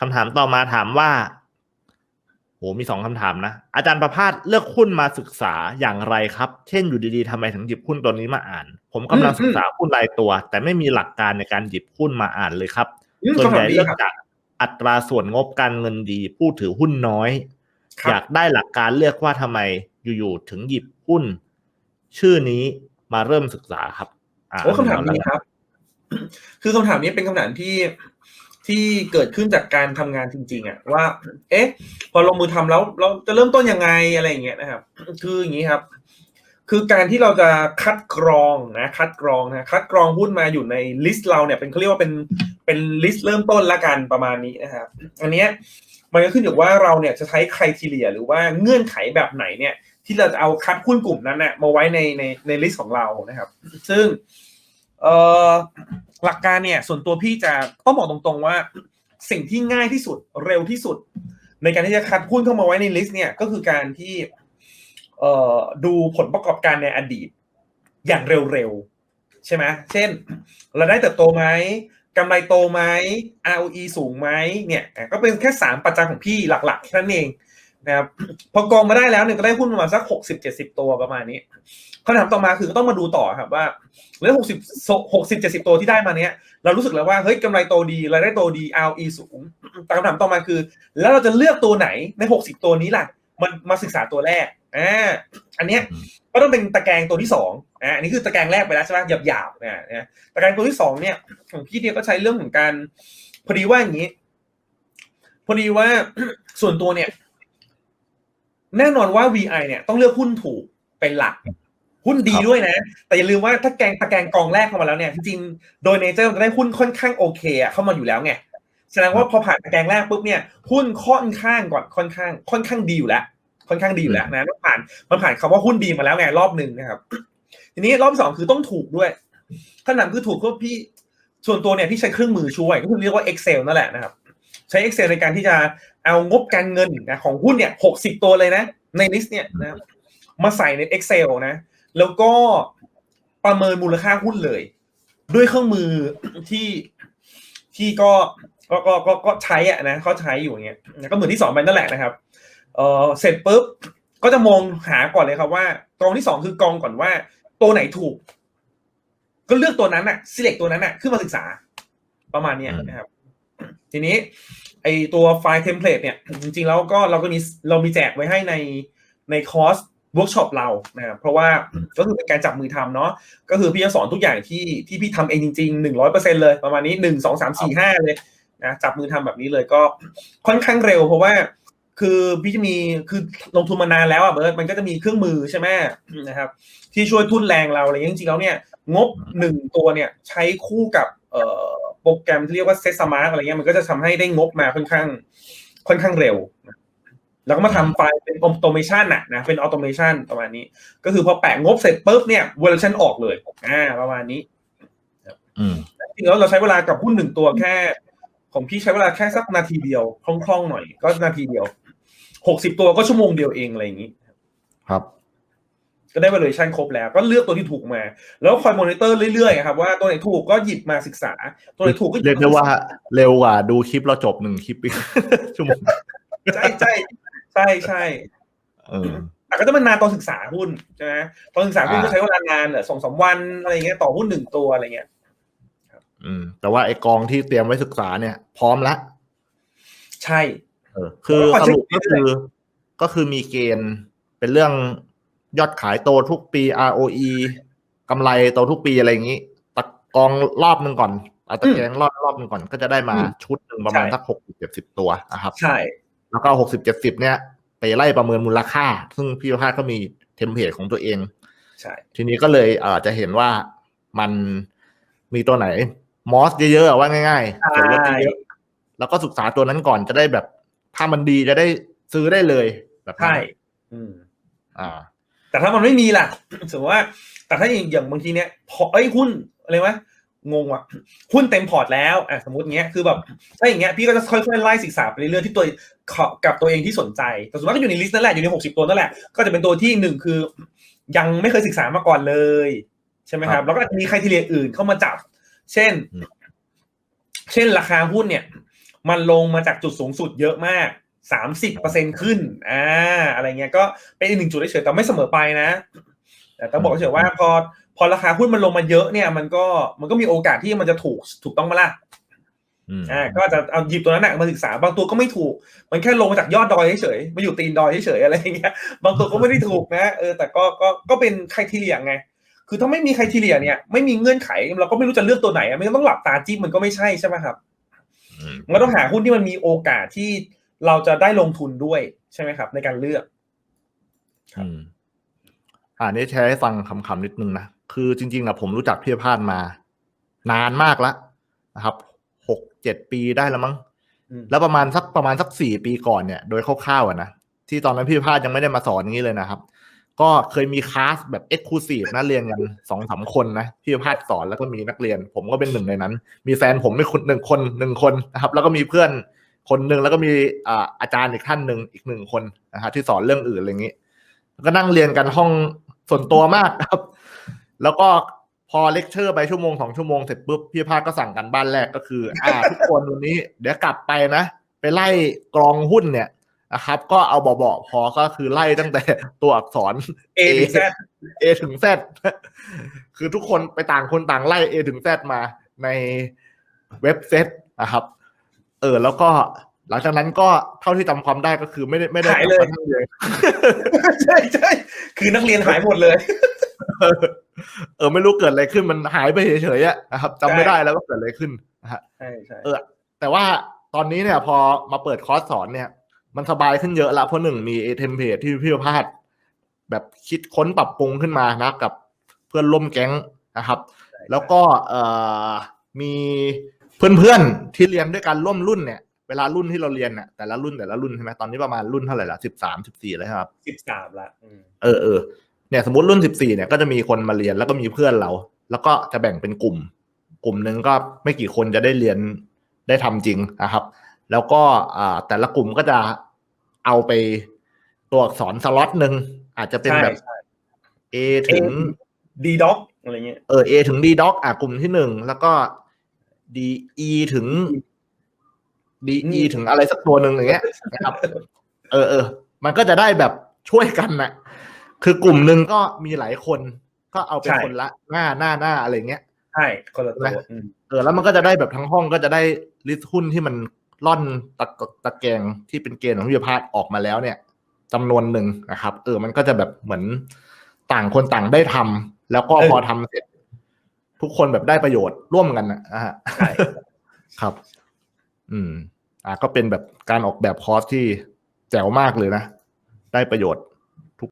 คำถามต่อมาถามว่าโหมีสองคำถามนะ อาจารย์ประภาสเลือกหุ้นมาศึกษาอย่างไรครับ เช่นอยู่ดีๆทำไมถึงหยิบหุ้นตัวนี้มาอ่าน ผมกำลังศึกษาหุ้นรายตัว แต่ไม่มีหลักการในการหยิบหุ้นมาอ่านเลยครับอืมส่วนใหญ่คำถามดีเลือกครับจากอัตราส่วนงบการเงินดี ผู้ถือหุ้นน้อยครับอยากได้หลักการเลือกว่าทำไมอยู่ๆถึงหยิบหุ้น ชื่อนี้มาเริ่มศึกษาครับะโอ้คำถามดีครับ คือคำถามนี้เป็นคำถามที่ ที่เกิดขึ้นจากการทำงานจริง ๆอะว่า เอ๊ะ พอลงมือทำแล้วเราจะเริ่มต้นยังไงอะไรอย่างเงี้ยนะครับ คืออย่างนี้ครับ คือการที่เราจะคัดกรองนะคัดกรองนะคัดกรองหุ้นมาอยู่ในลิสต์เราเนี่ยเป็นเขาเรียกว่าเป็นเป็นลิสต์เริ่มต้นละกันประมาณนี้นะครับ อันเนี้ยมันก็ขึ้นอยู่ว่าเราเนี่ยจะใช้คุณทีเลียหรือว่าเงื่อนไขแบบไหนเนี่ย ที่เราจะเอาคัดหุ้นกลุ่มนั้นน่ะมาไว้ในในในลิสต์ของเรานะครับ ซึ่งเอ่อ หลักการเนี่ย ส่วนตัวพี่จะต้องบอกตรงๆว่า สิ่งที่ง่ายที่สุดเร็วที่สุด ในการที่จะคัดหุ้นเข้ามาไว้ในลิสต์เนี่ยก็คือการที่เอ่อดูผลประกอบการในอดีต อย่างเร็วๆใช่ไหมเช่นเราได้เติบโตไหมกำไรโตไหม ROE สูงไหมเนี่ย ก็เป็นแค่สามปัจจัยของพี่หลักๆแค่นั้นเอง นะครับพอกองมาได้แล้วเนี่ยก็ได้หุ้นประมาณสักหกสิบเจ็ดสิบตัวประมาณนี้คำถามต่อมาคือต้องมาดูต่อครับว่าแล้วหกสิบหกสิบเจ็ดสิบตัวที่ได้มาเนี้ยเรารู้สึกแล้วว่าเฮ้ยกำไรโตดีรายได้โตดี ROE สูงแต่คำถามต่อมาคือ แล้วเราจะเลือกตัวไหนในหกสิบตัวนี้ล่ะ มันมาศึกษาตัวแรกอ่าอันเนี้ยก็ต้องเป็นตะแกรงตัวที่สองอ่าอันนี้คือตะแกรงแรกไปแล้วใช่ไหมหยาบๆนะนะตะแกรงตัวที่สองเนี่ยของพี่เนี่ยก็ใช้เรื่องของการพอดีว่าอย่างนี้ พอดีว่าส่วนตัวเนี่ย แน่นอนว่า VI เนี่ยต้องเลือกหุ้นถูกเป็นหลัก หุ้นดีด้วยนะ แต่อย่าลืมว่าถ้าแกงตะแกงกองแรกเข้ามาแล้วเนี่ยจริงโดยเนเจอร์มันจะได้หุ้นค่อนข้างโอเคอะเข้ามาอยู่แล้วไงแสดงว่าพอผ่านตะแกงแรกปุ๊บเนี่ยหุ้นค่อนข้างก่อนค่อนข้าง ค่อนข้างดีอยู่แล้วค่อนข้างดีอยู่แล้วนะมันผ่านมันผ่านคำว่าหุ้นดีมาแล้วไงรอบหนึ่งนะครับ ทีนี้รอบสองคือต้องถูกด้วยขนาดคือถูกก็พี่ส่วนตัวเนี่ยพี่ใช้เครื่องมือช่วยก็คือเรียกว่า Excel นั่นแหละนะครับ ใช้ Excel ในการที่จะเอางบการเงินนะของหุ้นเนี่ยหกสิบตัวเลยนะ ในลิสต์เนี่ยนะมาใส่ใน Excel นะ แล้วก็ประเมินมูลค่าหุ้นเลย ด้วยเครื่องมือที่ที่ก็ก็ก็ก็ก็ใช้อะนะเขาใช้อยู่อย่างเงี้ยก็เหมือนที่สอนไปนั่นแหละนะครับเออเสร็จปุ๊บก็จะมองหาก่อนเลยครับว่า กองที่สองคือกองก่อนว่า ตัวไหนถูก ก็เลือกตัวนั้นอะ select ตัวนั้นอะขึ้นมาศึกษา ประมาณเนี้ยนะครับ ทีนี้ไอตัวไฟล์เทมเพลตเนี่ย จริงๆแล้วก็เราก็มีเรามีแจกไว้ให้ในในคอร์สเวิร์กช็อปเรานะเพราะว่าก็คือเป็นการจับมือทำเนาะก็คือพี่จะสอนทุกอย่างที่ที่พี่ทำเองจริงๆหนึ่งร้อยเปอร์เซ็นเลยประมาณนี้หนึ่งสองสามสี่ห้าเลยนะจับมือทำแบบนี้เลยก็ค่อนข้างเร็วเพราะว่าคือพี่จะมีคือลงทุนมานานแล้วอะเบิร์ดมันก็จะมีเครื่องมือใช่ไหมนะครับ ที่ช่วยทุ่นแรงเราอะไรอย่างจริงๆแล้วเนี่ย งบหนึ่งตัวเนี่ยใช้คู่กับเอ่อ โปรแกรมที่เรียกว่าเซตสมาร์ทอะไรเงี้ยมันก็จะทำให้ได้งบมาค่อนข้าง ค่อนข้างเร็ว แล้วก็มาทำไฟล์เป็นออโตเมชันน่ะนะเป็นออโตเมชันประมาณนี้ ก็คือพอแปะงบเสร็จปุ๊บเนี่ยเวอร์ชันออกเลยอ่าประมาณนี้อืมจริงๆแล้วเราใช้เวลากับหุ้นหนึ่งตัวแค่ของพี่ใช้เวลาแค่สักนาทีเดียวคล่องๆหน่อย ก็นาทีเดียวหกสิบตัวก็ชั่วโมงเดียวเองอะไรอย่างนี้ ครับ ก็ได้ valuation ครบแล้วก็เลือกตัวที่ถูกมา แล้วคอยมอนิเตอร์เรื่อยๆครับว่าตัวไหนถูกก็หยิบมาศึกษา ตัวไหนถูกก็หบเรียกได้ว่าเร็วกว่าดูคลิปเราจบหนึ่งคลิปอีกชั่วโมงใช่ใช่ใช่ใช่เออแต่ก็จะเป็นนานตอนศึกษาหุ้นใช่ไหมตอนศึกษาหุ้นอ่าก็ใช้เวลานานเหรอสองสามวันอะไรเงี้ยต่อหุ้นหนึ่งตัวอะไรเงี้ยอืม แต่ว่าไอ้กองที่เตรียมไว้ศึกษาเนี่ย พร้อมแล้วใช่ เออ คือแล้วก็สรุปเช็ก็คคือ ก็คือมีเกณฑ์เป็นเรื่อง ยอดขายโตทุกปี ROE กำไรโตทุกปีอะไรอย่างนี้ตะกองรอบหนึ่งก่อนเอาตะแกรงรอบรอบหนึ่งก่อนก็จะได้มาชุดหนึ่งประมาณสักหกสิบเจ็ดสิบตัวนะครับ ใช่ แล้วก็หกสิบเจ็ดสิบเนี่ย ไปไล่ประเมินมูลค่า ซึ่งพี่ประภาสก็มีเทมเพลตของตัวเอง ใช่ ทีนี้ก็เลยเอ่อจะเห็นว่ามันมีตัวไหน มอสเยอะๆอะว่าง่ายๆเก็บไว้เยอะๆแล้วก็ศึกษาตัวนั้นก่อนจะได้แบบ ถ้ามันดีจะได้ซื้อได้เลยแบบนั้นใช่ อืมอ่า แต่ถ้ามันไม่มีล่ะสมมติว่า แต่ถ้าอย่างอย่างบางทีเนี้ยพอเอ้ยหุ้นอะไรวะงงว่ะหุ้นเต็มพอร์ตแล้วอะสมมติเงี้ยคือแบบถ้าอย่างเงี้ยพี่ก็จะค่อยๆไล่ศึกษาไปเรื่อยๆที่ตัวขอกับตัวเองที่สนใจแต่ส่วนมากก็อยู่ในลิสต์นั่นแหละอยู่ในหกสิบตัวนั่นแหละก็จะเป็นตัวที่หนึ่งคือ ยังไม่เคยศึกษามาก่อนเลยใช่ไหมคครัรับบแล้วก็มีใครทีเรียอื่นเข้ามาจับ เช่นอืมเช่นราคาหุ้นเนี่ย มันลงมาจากจุดสูงสุดเยอะมาก สามสิบเปอร์เซ็นขึ้นอ่าอะไรเงี้ยก็เป็นอีกหนึ่งจุดเฉยๆแต่ไม่เสมอไปนะ แต่ต้องบอกเฉยๆว่าพอพอราคาหุ้นมันลงมาเยอะเนี่ย มันก็มันก็มีโอกาสที่มันจะถูกถูกต้องมาละอืมอ่าก็จะเอาหยิบตัวนั้นนะมาศึกษาบางตัวก็ไม่ถูก มันแค่ลงมาจากยอดดอยเฉยๆมาอยู่ตีนดอยเฉยๆอะไรอย่างเงี้ยบางตัวก็ไม่ได้ถูกนะเออแต่ก็ก็ก็เป็นใครทีเรียไงคือถ้าไม่มีใครทีเรียเนี่ยไม่มีเงื่อนไขเราก็ไม่รู้จะเลือกตัวไหนอะไม่งั้นต้องหลับตาจิ้มมันก็ไม่ใช่ใช่ไหมครับอืมมันก็ต้องหาหุ้นที่มันมีโอกาสที่ เราจะได้ลงทุนด้วยใช่ไหมครับ ในการเลือกอืมอ่านี้แชร์ให้ฟังคำๆนิดนึงนะ คือจริงๆนะผมรู้จักพี่พาดมา นานมากแล้วนะครับหกเจ็ดปีได้แล้วมั้งอืมแล้วประมาณสักประมาณสักสี่ปีก่อนเนี่ยโดยคร่าวๆอะนะที่ตอนนั้นพี่พาดยังไม่ได้มาสอนอย่างนี้เลยนะครับ ก็เคยมีคลาสแบบเอ็กซ์คลูซีฟนะเรียนกันสองสามคนนะพี่พาดสอนแล้วก็มีนักเรียน ผมก็เป็นหนึ่งในนั้น มีแฟนผมไม่คนหนึ่งคนหนึ่งคนนะครับ แล้วก็มีเพื่อน คนหนึ่งแล้วก็มีอ่าอาจารย์อีกท่านหนึ่งอีกหนึ่งคนนะครับที่สอนเรื่องอื่นอะไรอย่างนี้ ก็นั่งเรียนกันห้องส่วนตัวมากครับ แล้วก็พอเลคเชอร์ไปชั่วโมงสองชั่วโมงเสร็จปุ๊บพี่ภาคก็สั่งกันบ้านแรกก็คือ อ่า ทุกคนวันนี้ เดี๋ยวกลับไปนะ ไปไล่กรองหุ้นเนี่ยนะครับ ก็เอาเบาๆพอก็คือไล่ตั้งแต่ตัวอักษร A ถึง Z A ถึง Z คือทุกคนไปต่างคนต่างไล่ A ถึง Z มาในเว็บเซตนะครับ เออ แล้วก็หลังจากนั้นก็เท่าที่จำความได้ก็คือไม่ได้ไม่ได้หายเลยกบมนั่งเลยใช่ใช่คือนักเรียนหายหมดเลย เออไม่รู้เกิดอะไรขึ้นมันหายไปเฉยๆอะนะครับจำไม่ได้แล้วว่าเกิดอะไรขึ้นนะฮะใช่ใช่เออ แต่ว่าตอนนี้เนี่ย พอมาเปิดคอร์สสอนเนี่ย มันสบายขึ้นเยอะละเพราะหนึ่งมีเทมเพลตที่พี่ประพาสแบบคิดค้นปรับปรุงขึ้นมานะ กับเพื่อนร่วมแก๊งนะครับ แล้วก็เอ่อมี เพื่อนๆที่เรียนด้วยกันร่วมรุ่นเนี่ยเวลารุ่นที่เราเรียนเนี่ยแต่ละรุ่นแต่ละรุ่นใช่ไหมตอนนี้ประมาณรุ่นเท่าไหร่ละสิบสามสิบสี่เลยครับสิบสามละอืมเออเออเนี่ยสมมติรุ่นสิบสี่เนี่ยก็จะมีคนมาเรียนแล้วก็มีเพื่อนเรา แล้วก็จะแบ่งเป็นกลุ่ม กลุ่มหนึ่งก็ไม่กี่คนจะได้เรียนได้ทำจริงนะครับ แล้วก็อ่าแต่ละกลุ่มก็จะเอาไปตัวอักษรสล็อตหนึ่งอาจจะเป็นใช่แบบใช่ A ถึงดีด็อกอะไรเงี้ยเออ A ถึง D doc อะกลุ่มที่หนึ่งแล้วก็ D E ถึง D E ถึงอะไรสักตัวหนึ่งอย่างเงี้ยนะครับ เออเออมันก็จะได้แบบช่วยกันนะคือกลุ่มหนึ่งก็มีหลายคนก็เอาเป็นใช่คนละหน้าหน้าหน้าอะไรเงี้ยใช่คนละตัวนะอืมเออแล้วมันก็จะได้แบบทั้งห้องก็จะได้ลิสต์หุ้นที่มันล่อนตะกตะแกรงที่เป็นเกณฑ์ของพิพาทออกมาแล้วเนี่ยจำนวนหนึ่งนะครับ เออมันก็จะแบบเหมือนต่างคนต่างได้ทำแล้วก็พอทำเสร็จ ทุกคนแบบได้ประโยชน์ร่วมกันนะอะใช่ครับ อืม อ่าก็เป็นแบบการออกแบบคอร์สที่แจ๋วมากเลยนะ ได้ประโยชน์